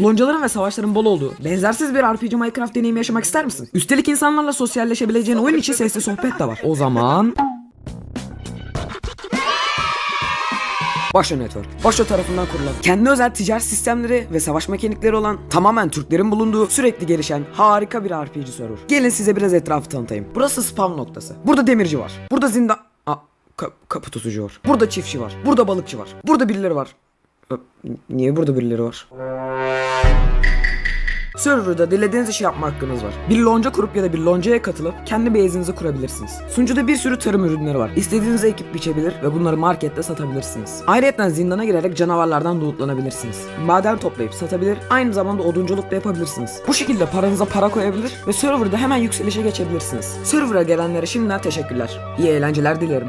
Loncaların ve savaşların bol olduğu, benzersiz bir RPG Minecraft deneyimi yaşamak ister misin? Üstelik insanlarla sosyalleşebileceğin oyun içi sesli sohbet de var. O zaman... Başla Network. Başla tarafından kurulan, kendi özel ticaret sistemleri ve savaş mekanikleri olan, tamamen Türklerin bulunduğu, sürekli gelişen, harika bir RPG server. Gelin size biraz etrafı tanıtayım. Burası spawn noktası. Burada demirci var. Burada zindan... Aa, ka- kapı tutucu var. Burada çiftçi var. Burada balıkçı var. Burada birileri var. Niye burada birileri var? Server'da dilediğiniz işi yapma hakkınız var. Bir lonca kurup ya da bir loncaya katılıp kendi base'inizi kurabilirsiniz. Sunucuda bir sürü tarım ürünleri var. İstediğiniz ekip biçebilir ve bunları markette satabilirsiniz. Ayrıca zindana girerek canavarlardan lootlanabilirsiniz. Maden toplayıp satabilir, aynı zamanda odunculuk da yapabilirsiniz. Bu şekilde paranıza para koyabilir ve serverda hemen yükselişe geçebilirsiniz. Server'a gelenlere şimdiden teşekkürler. İyi eğlenceler dilerim.